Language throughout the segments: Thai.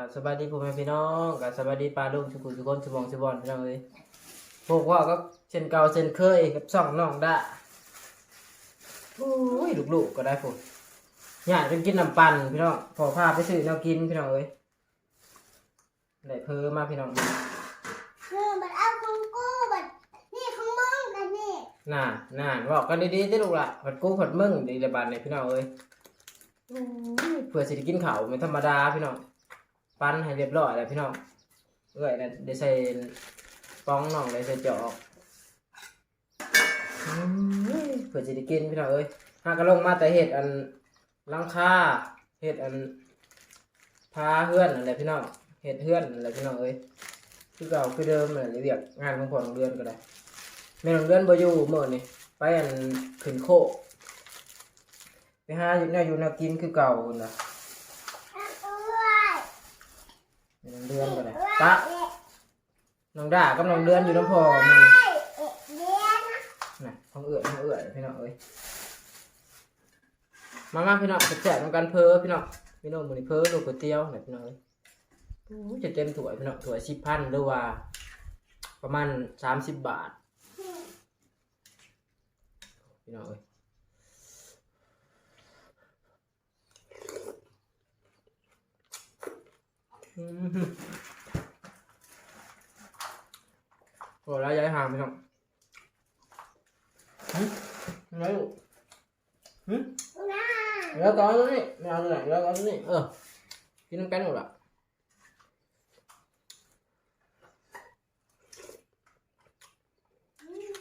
กับสบายดีพ่อแม่พี่น้องกับสบายดีปลาลูกสุขุมสุขนสุบองสุบอนพี่น้องเลยพวกว่าก็เช่นเก่าเช่นเคยกับช่องน้องด่าโอ้ยลูกๆก็ได้ผมอยากจะกินน้ำปั่นพี่น้องพอพาไปซื้อแนวกินพี่น้องเอ้ยได้เพอมาพี่น้องเออบัดเอาของกูบัดนี่ของมึงกันนี่น่าน่าบอกกันดีๆที่ลูกละผัดกู้ผัดมึงดีระบาดในพี่น้องเอ้ยโอ้ยเพื่อสิได้กินข้าวไม่ธรรมดาพี่น้อง ปั้นให้เรียบร้อยแล้วพี่น้องเอ้ยนะได้ใส่ป้องน้องได้ใส่จอกเพื่อสิได้กินพี่น้องเอ้ยหากระลงมาแต่เห็ดอันลังคาเห็ดอันพาเฮือนอะไรพี่น้องเห็ดเฮือนอะไรพี่น้องเอ้ยคือเก่าคือเดิมเลยเรียกงานของพ่อของเดือนก็ได้แม่น้องเดือนบ่อยู่มื้อนี่ไปอันขึ้นโคไปหาอยู่แนวอยู่แนวกินคือเก่านน่ะ เอาเอ้ย แม่ น้องเดือนก็ได้เอ้ยตะเอ้ยน้องด่ากับน้องเดือนอยู่น้ำพอมึงเอ้ยเอ้ยเลี้ยงนะน่ะท้องเอื้อยท้องเอื้อยพี่น้องเอ้ยมามาพี่น้องแจกน้ำกันเพอพี่น้องพี่น้องมื้อนี้เพอลูกก๋วยเตี๋ยวน่ะพี่น้องเอ้ยโอ้ยจะเต็มถ้วยพี่น้องถ้วย10,000หรือว่า ประมาณ30บาทพี่น้องเอ้ยอืมโอ้แล้วย้ายห่างไปครับหึยังไงลูกหึน่าแล้วตอนนี้ไม่เอาเลย rồi đã giấy hàm không lấy rồi lấy có nữa đi. Mẹ ăn này lấy có nữa đi. Ờ. Cái nó cắn rồi đó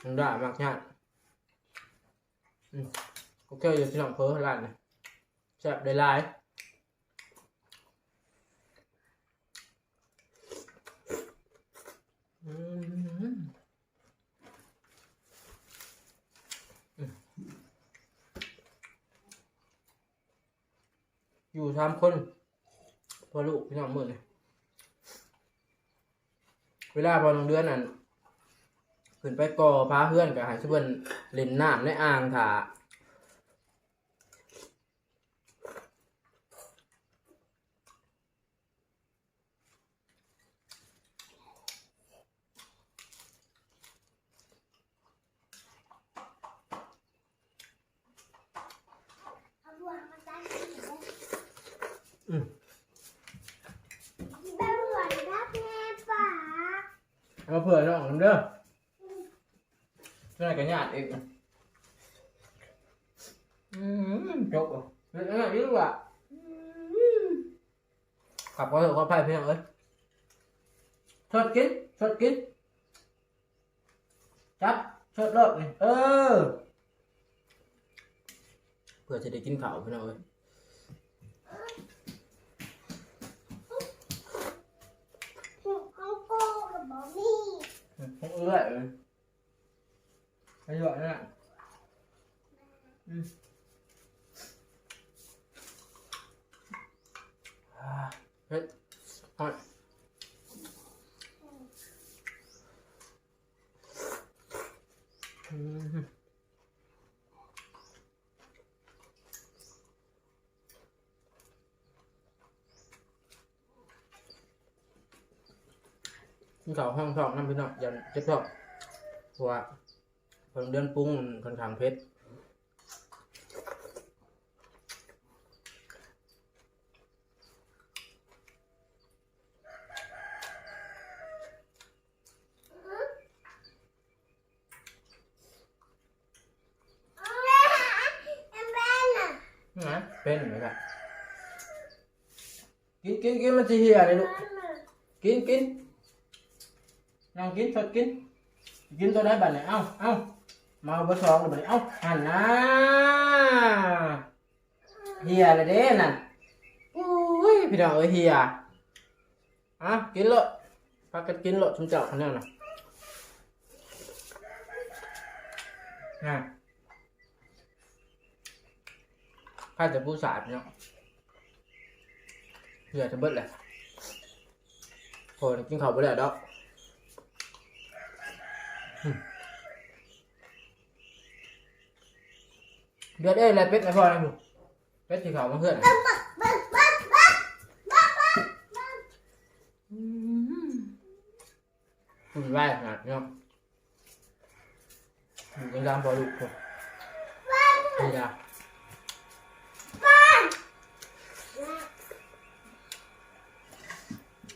đã mặc nhạt. Ừ. Ok, giờ xin lỏng phớ lại này. Sẹp để lại. อยู่สามคนพอลูกพี่น้องมือเลยเวลาพอลงเดือนนั่นขึ้นไปก่อพาเพื่อนกับหายชุบนเล่นน้ำในอ่างถ่า เอามาเผื่อน้องนำเด้อเพื่อนกันญาติอีกอืมจบอ่ะเรื่องอะไรยิ่งกว่าขับก็เถอะขอไปพี่น้องเอ้ยชดกินชดกินจับชดรถนี่เออเพื่อจะได้กินข้าวพี่น้องเอ้ย không ưa lại rồi anh gọi nữa ạ ừ. Xin chào hoang thọng năm bên nọ dần tiếp tục và phần đơn pung phần kháng phết เอาแม่แม่แม่น่ะนะเป็นไหมครับกินกินกินมันจะเหี่ยเลยลูกกินกิน นั่งกินสดกิน กินตัวไหนบัดเนี่ยเอ้าเอ้ามาเอาเบอร์สองเลยบัดเนี่ยเอ้าหันนะเหี่ยเลยเด้นั่นอุ้ยพี่น้องเอ้ยเหี่ยอ่ะกินเลยพากันกินเลยชุมเจ้าคนนี้นะอ่ะพาจะผู้สาดเนาะเหื่อจะเบิดเลยโหกินข้าวไปแล้วดอก เดือดเอ้ยอะไรเป็ดอะไรพอนะบุเป็ดสีขาวมาเพื่อนอะคุณไหวขนาดนี้อยู่กันยามบอลูกผมนี่นะ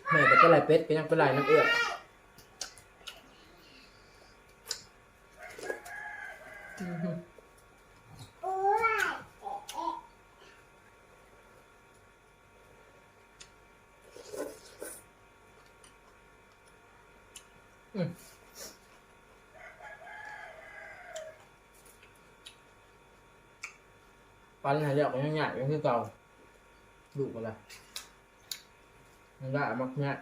แม่ก็จะไล่เป็ดเป็นน้ำก็ไล่น้ำเอื้อ Ừ. Bắn hải đậu nhạy nhảy cái cầu Đủ rồi. Dạ, Nó đã mặc nhạy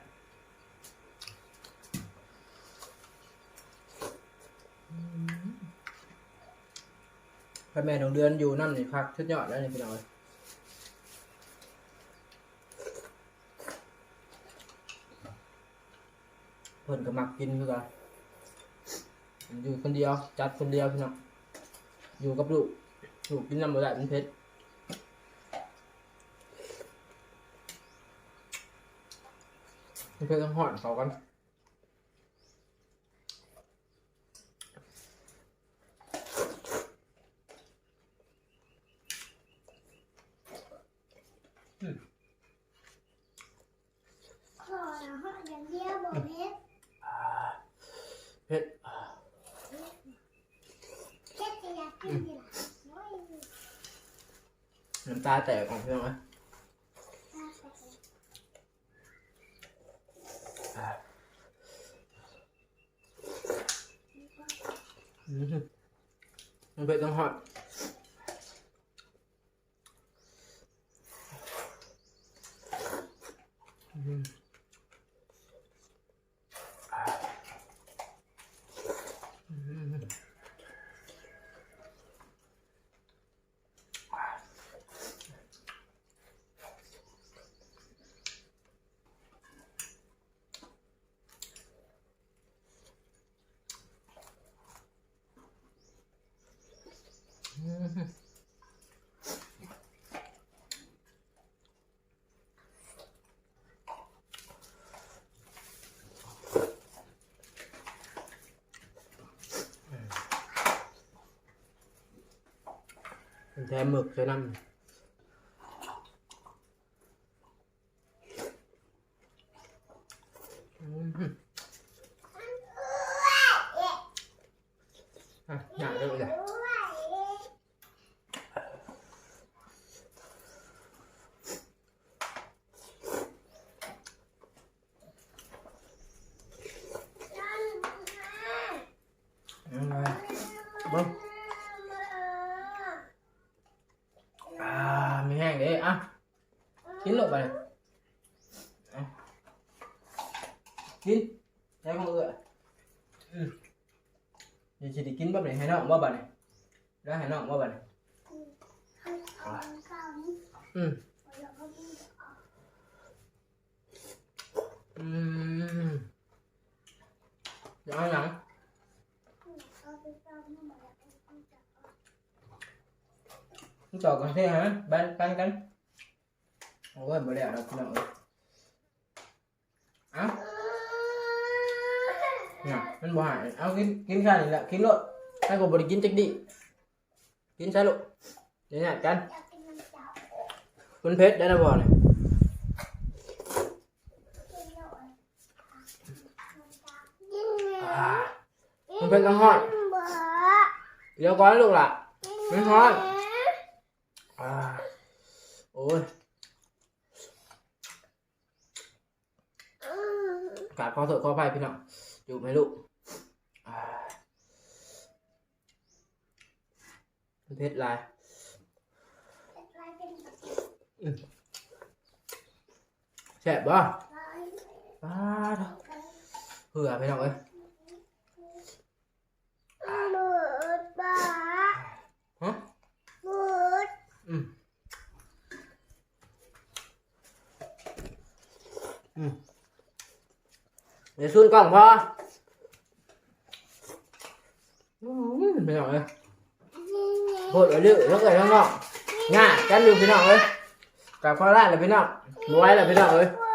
พ่อแม่ของเดือนอยู่นั่นนี่พักชุดยอดแล้วนี่พี่น้อยเพิ่นก็มักกินคือกันอยู่คนเดียวจัดคนเดียวพี่น้องอยู่กับลูกลูกกินน้ำบ่ได้เป็นเพชรเป็นเพชรต้องหอนเขากัน ขอเหาะอย่างเดียวบอกเพชร เพชรเพชรจะอยากกินอยู่โอ้ยน้ำตาแตกของเพื่อนไหมอืมมันเพชรต้องหอน thêm mực cho năm à, nhả được rồi ăn. Chín lộn vào này. Kín thấy mọi người ừ. giờ chỉ đi kín bắp này hai nọng bắp này. Đó hay nọng bắp này. Ừ. Ừ. Dạ ăn nặng chờ còn thế hả? Bán, bán cánh องเอื้ออืมเดี๋ยวจะได้กินบ่เนี่ยให้น้องบ่บ่เนี่ยแล้วให้น้องบ่บ่เนี่ยอืมอืมเดี๋ยวเอาหนัง Chúng tôi còn thế hả? Ban ban cánh. Ôi bữa đẻ đâu cũng đâu. Á, nè, mình bỏ hải. Áo kín kín khai này là kín lộn. Hai còn body kín check đi. Kín sai lộn. Đấy nè, canh. Con phết đây là bò กราบขอโทษขออภัพี่น้องอยู่ไหมลูกเพชรลายแฉบบ่ป้าเผื่อพี่น้องเอ้ย嗯。Mm. เดี๋ยวซุนกล้องพออืมพี่น้องเอ้ยโคตรเอาดื้อแล้วเกิดข้างนอกง่ายกันอยู่พี่น้องเอ้ยกลับเข้าร้านเลยพี่น้องบไหวยเลยพี่น้องเอ้ย โอ้